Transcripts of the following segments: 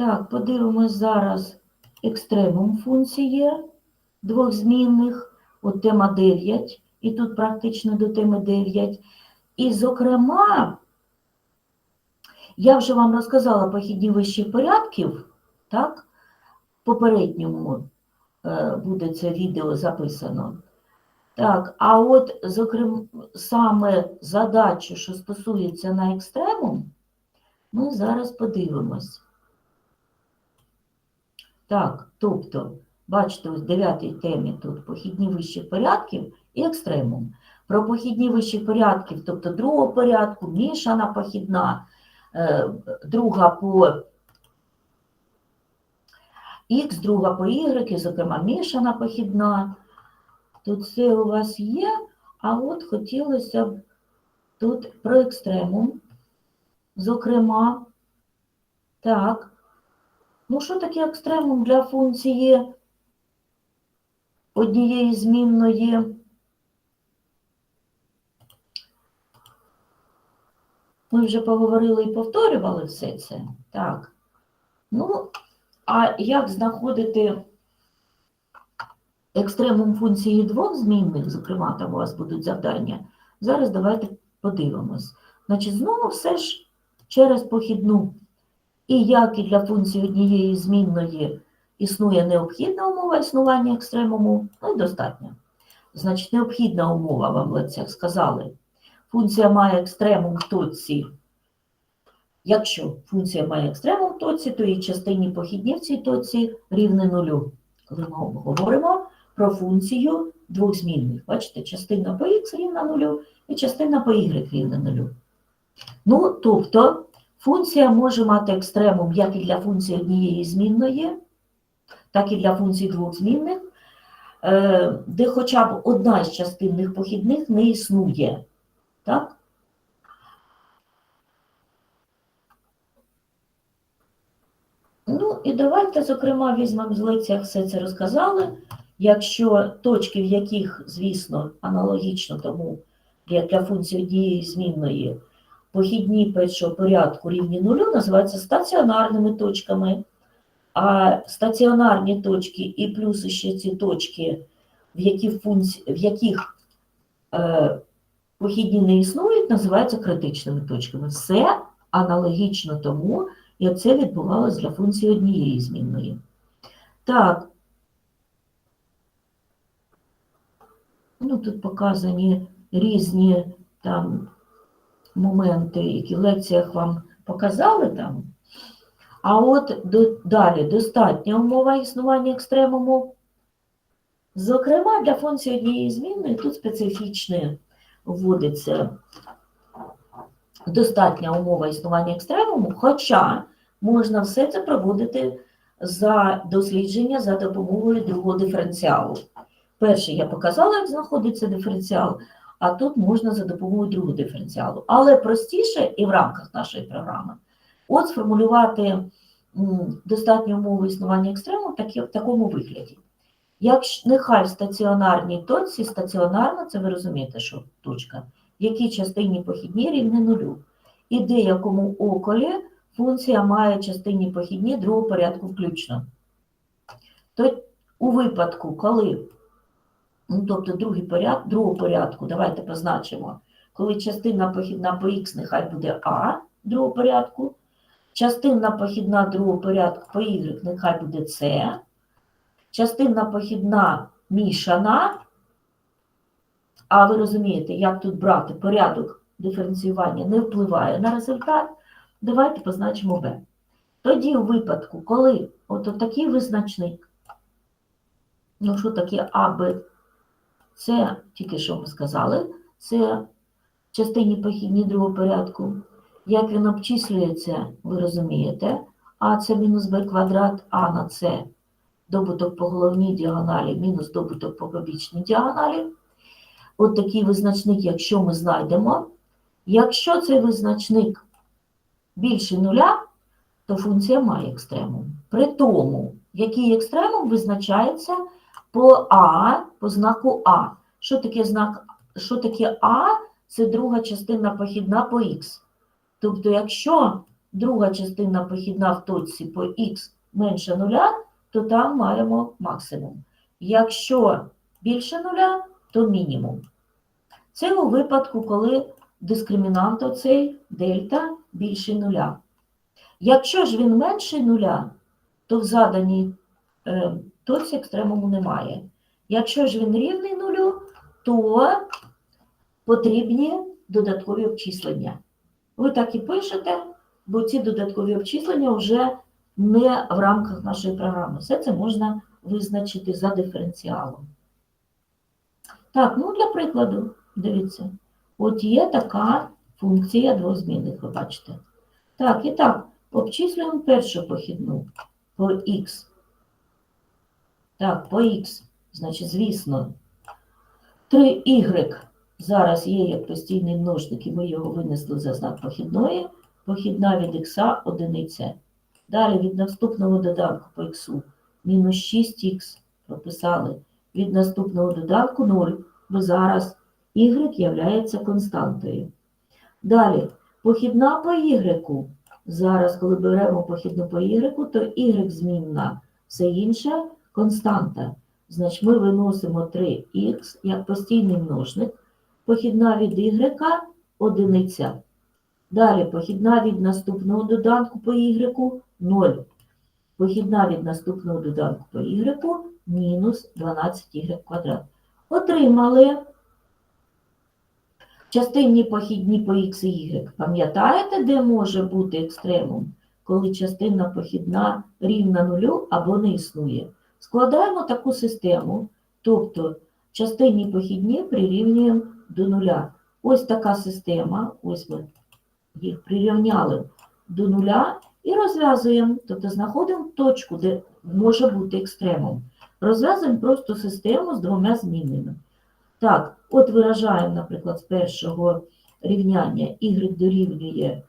Так, подивимось зараз екстремум функції двох змінних, от тема 9, і тут практично до теми 9. І, зокрема, я вже вам розказала похідні вищих порядків, так? Попередньому е, буде це відео записано. Так, а от, зокрема, саме задачу, що стосується на екстремум, ми зараз подивимось. Так, тобто, бачите, ось в дев'ятій темі тут похідні вищих порядків і екстремум. Про похідні вищих порядків, тобто другого порядку, мішана похідна, е, друга по х, друга по y, зокрема, мішана похідна. Тут все у вас є, а от хотілося б тут про екстремум. Зокрема, так. Ну, що таке екстремум для функції однієї змінної? Ми вже поговорили і повторювали все це. Так. Ну, а як знаходити екстремум функції двох змінних, зокрема, там у вас будуть завдання, зараз давайте подивимось. Значить, знову все ж через похідну. І як і для функції однієї змінної існує необхідна умова існування екстремуму, ну і достатньо. Значить, необхідна умова, вам лекціях сказали. Функція має екстремум в точці. Якщо функція має екстремум в точці, то її частині похідні в цій точці рівне нулю. Коли ми говоримо про функцію двох змінних. Бачите, частина по х рівна нулю і частина по y рівна нулю. Ну, тобто, функція може мати екстремум як і для функції однієї змінної, так і для функцій двох змінних, е, де хоча б одна з частинних похідних не існує. Так? Ну, і давайте, зокрема, візьмемо з лекціях все це розказали. Якщо точки, в яких, звісно, аналогічно тому, як для функції однієї змінної, похідні першого порядку рівні нулю, називаються стаціонарними точками, а стаціонарні точки і плюс ще ці точки, в яких, функці... в яких е, похідні не існують, називаються критичними точками. Все аналогічно тому, як це відбувалося для функції однієї змінної. Так, ну тут показані різні там моменти, які в лекціях вам показали там. А от до, далі достатня умова існування екстремуму. Зокрема, для функції однієї змінної тут специфічне вводиться достатня умова існування екстремуму, хоча можна все це проводити за дослідження за допомогою другого диференціалу. Перше, я показала, як знаходиться диференціал, а тут можна за допомогою другого диференціалу. Але простіше і в рамках нашої програми от сформулювати м, достатню умову існування екстремуму в такому вигляді. Як нехай в стаціонарній точці, стаціонарна, це ви розумієте, що точка, в якій частині похідні рівне нулю. І деякому околі функція має частині похідні другого порядку включно. То у випадку, коли, ну, тобто другий поряд, другого порядку, давайте позначимо, коли частина похідна по х нехай буде А другого порядку, частина похідна другого порядку по y нехай буде С, частина похідна мішана, а ви розумієте, як тут брати? Порядок диференціювання не впливає на результат, давайте позначимо b. Тоді у випадку, коли от такий визначник, ну що таке А, Б, це тільки що ми сказали, це в частині похідні другого порядку. Як він обчислюється, ви розумієте, А це мінус Б квадрат, А на С добуток по головній діагоналі мінус добуток по побічній діагоналі. От такий визначник, якщо ми знайдемо, якщо цей визначник більше нуля, то функція має екстремум. При тому, який екстремум визначається по А, по знаку А. Що таке знак? Що таке А? Це друга частина похідна по Х. Тобто, якщо друга частина похідна в точці по х менше нуля, то там маємо максимум. Якщо більше нуля, то мінімум. Це у випадку, коли дискримінант оцей дельта більше нуля. Якщо ж він менше нуля, то в заданій е, точці екстремуму немає. Якщо ж він рівний нулю, то потрібні додаткові обчислення. Ви так і пишете, бо ці додаткові обчислення вже не в рамках нашої програми. Все це можна визначити за диференціалом. Так, ну для прикладу, дивіться, от є така функція двозмінних, ви бачите. Так, і так, обчислюємо першу похідну по х. Так, по х, значить, звісно, 3y зараз є як постійний множник, і ми його винесли за знак похідної. Похідна від х одиниця. Далі від наступного доданку по х мінус 6х прописали. Від наступного доданку 0, бо зараз y являється константою. Далі, похідна по y. Зараз, коли беремо похідну по y, то y змінна, все інше константа. Значить, ми виносимо 3х як постійний множник, похідна від y одиниця. Далі похідна від наступного доданку по y 0. Похідна від наступного доданку по y мінус 12y квадрат. Отримали частинні похідні по x і y. Пам'ятаєте, де може бути екстремум? Коли частинна похідна рівна нулю або не існує. Складаємо таку систему, тобто частинні похідні прирівнюємо до нуля. Ось така система, ось ми їх прирівняли до нуля і розв'язуємо, тобто знаходимо точку, де може бути екстремум. Розв'язуємо просто систему з двома змінними. Так, от виражаємо, наприклад, з першого рівняння y дорівнює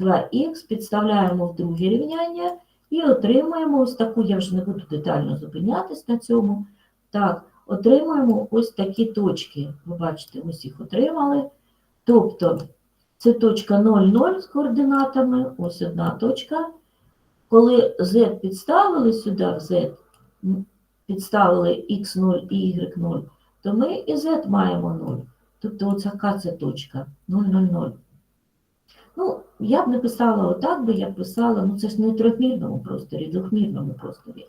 2х, підставляємо в друге рівняння і отримуємо ось таку, я вже не буду детально зупинятись на цьому. Так, отримуємо ось такі точки. Ви бачите, ось їх отримали. Тобто, це точка 0,0 з координатами, ось одна точка. Коли z підставили сюди, в z, підставили x0 і y0, то ми і z маємо 0. Тобто ось така це точка 0,00. Ну, я б не писала отак, би я б писала, ну це ж не трьохмірному просторі, двохмірному просторі.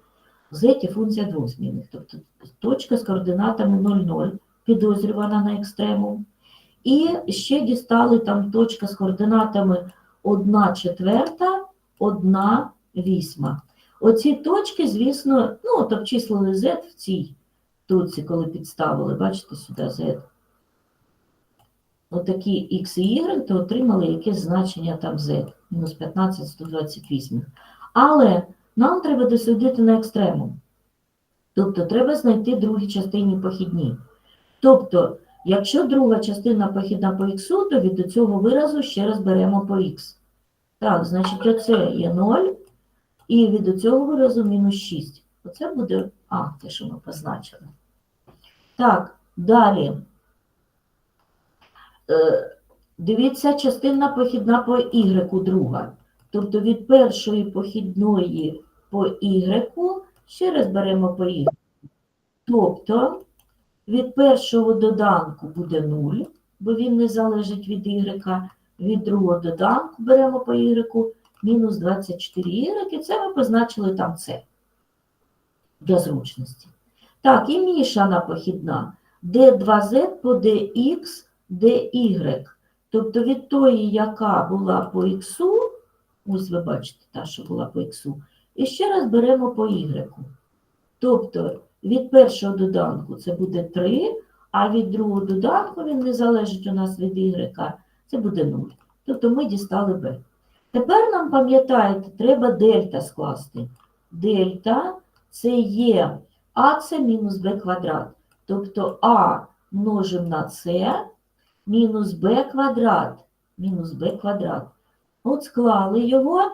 В z функція двозмінних, тобто точка з координатами 0,0, підозрювана на екстремум. І ще дістали там точка з координатами 1 четверта, 1 вісьма. Оці точки, звісно, ну, от обчислили z в цій точці, коли підставили, бачите, сюди z. Отакі x і y, то отримали якесь значення там z, мінус 15, 128. Але нам треба дослідити на екстремум. Тобто треба знайти другі частині похідні. Тобто, якщо друга частина похідна по х, то від цього виразу ще раз беремо по х. Так, значить, оце є 0, і від цього виразу мінус 6. Оце буде, а, те, що ми позначили. Так, далі. Е, Дивіться, частина похідна по y друга. Тобто від першої похідної по y ще раз беремо по y. Тобто від першого доданку буде 0, бо він не залежить від y. Від другого доданку беремо по y мінус 24y, і це ми позначили там це для зручності. Так, і мішана похідна d2z по dx, dy. Тобто від тої, яка була по х, ось ви бачите, та, що була по х, і ще раз беремо по y. Тобто від першого доданку це буде 3, а від другого доданку він не залежить у нас від y, це буде 0. Тобто ми дістали b. Тепер нам, пам'ятаєте, треба дельта скласти. Дельта це є а це мінус b квадрат. Тобто а множимо на c мінус b квадрат. Мінус b квадрат. От склали його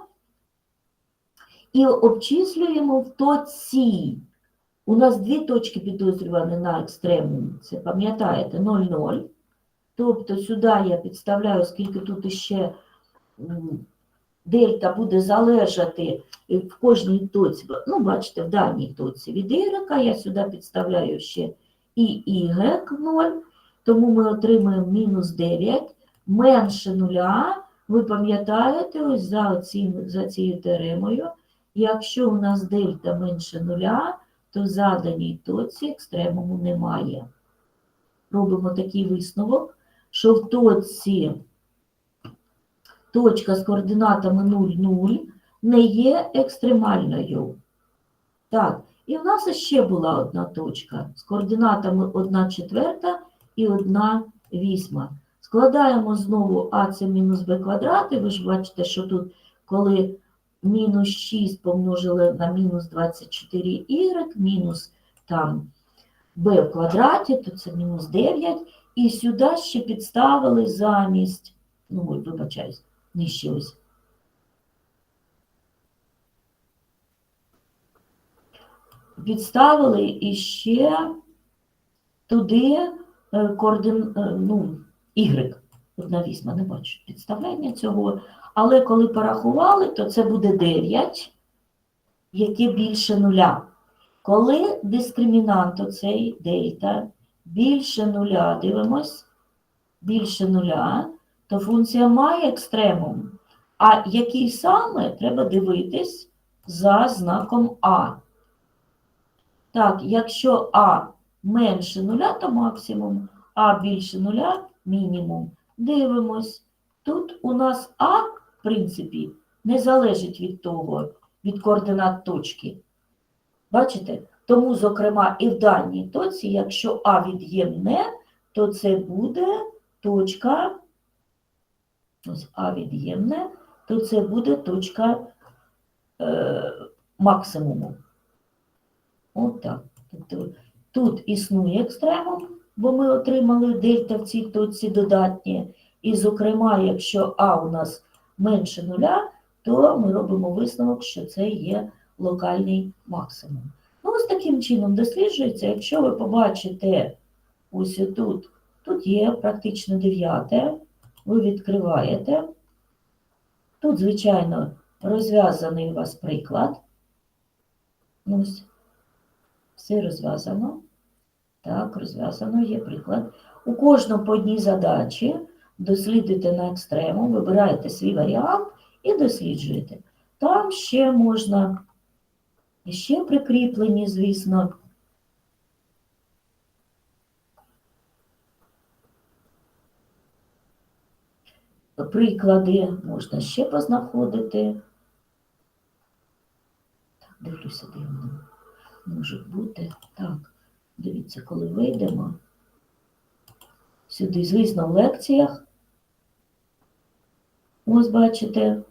і обчислюємо в точці. У нас дві точки підозрювані на екстремум. Це пам'ятаєте, 0,0. Тобто сюди я підставляю, скільки тут іще м, дельта буде залежати в кожній точці, ну, бачите, в даній точці від y, я сюди підставляю ще і y 0, тому ми отримаємо мінус 9 менше нуля. Ви пам'ятаєте, ось за, цим, за цією теоремою, якщо у нас дельта менше нуля, то в заданій точці екстремуму немає. Робимо такий висновок, що в точці точка з координатами 0, 0 не є екстремальною. Так, і в нас ще була одна точка з координатами 1 четверта і 1 вісьма. Складаємо знову а це мінус b квадрат, і ви ж бачите, що тут, коли мінус 6 помножили на мінус 24y, мінус там b в квадраті, то це мінус 9, і сюди ще підставили замість, ну, ой, вибачаюсь, нижче ось. Підставили іще туди координ, е, ну, Y. Одна вісьма, не бачу підставляння цього. Але коли порахували, то це буде 9, яке більше нуля. Коли дискримінант оцей дельта більше нуля, дивимось, більше нуля, то функція має екстремум. А який саме, треба дивитись за знаком А. Так, якщо А менше нуля, то максимум, А більше нуля мінімум. Дивимось. Тут у нас А, в принципі, не залежить від того, від координат точки. Бачите? Тому, зокрема, і в даній точці, якщо А від'ємне, то це буде точка, ось А від'ємне, то це буде точка е, максимуму. Отак. Тобто тут існує екстремум, бо ми отримали дельта в цій точці додатні. І, зокрема, якщо А у нас менше нуля, то ми робимо висновок, що це є локальний максимум. Ну, ось таким чином досліджується, якщо ви побачите ось тут, тут є практично дев'яте, ви відкриваєте. Тут, звичайно, розв'язаний у вас приклад. Ось, все розв'язано. Так, розв'язано є приклад. У кожному по одній задачі дослідуйте на екстремум, вибираєте свій варіант і досліджуєте. Там ще можна, ще прикріплені, звісно. Приклади можна ще познаходити. Так, дивлюся, де можуть бути. Так, дивіться, коли вийдемо сюди, звісно, в лекціях. Ось бачите,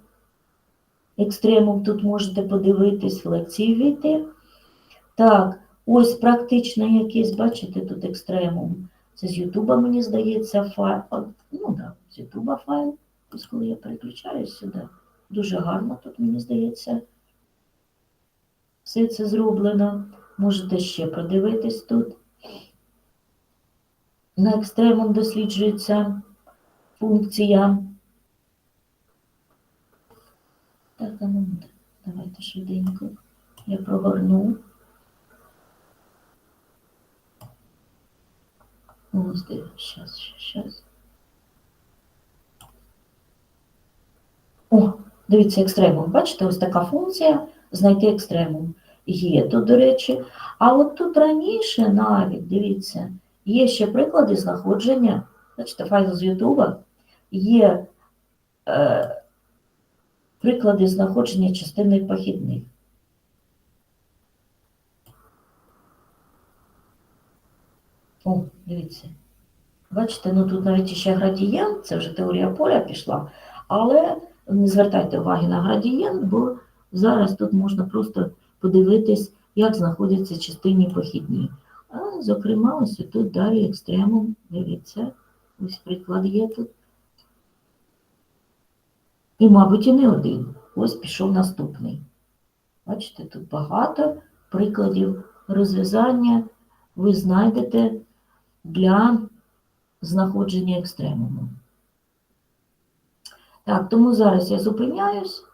екстремум тут можете подивитись, в лекції війти. Так, ось практично якийсь, бачите, тут екстремум. Це з Ютуба, мені здається, файл. Ну так, да, з Ютуба файл. Ось коли я переключаюсь сюди. Дуже гарно тут, мені здається. Все це зроблено. Можете ще подивитись тут. На екстремум досліджується функція. Так, а ну, давайте швиденько. Я прогорну. Ось, зараз, зараз. О, дивіться, екстремум. Бачите, ось така функція знайти екстремум. Є тут, до речі. А от тут раніше навіть, дивіться, є ще приклади знаходження. Бачите, файл з Ютуба. Є е, приклади знаходження частинних похідних. О, дивіться. Бачите, ну тут навіть ще градієнт, це вже теорія поля пішла, але не звертайте уваги на градієнт, бо зараз тут можна просто подивитись, як знаходяться частинні похідні. А, зокрема, ось тут далі екстремум, дивіться, ось приклад є тут. І, мабуть, і не один. Ось пішов наступний. Бачите, тут багато прикладів розв'язання ви знайдете для знаходження екстремуму. Так, тому зараз я зупиняюсь.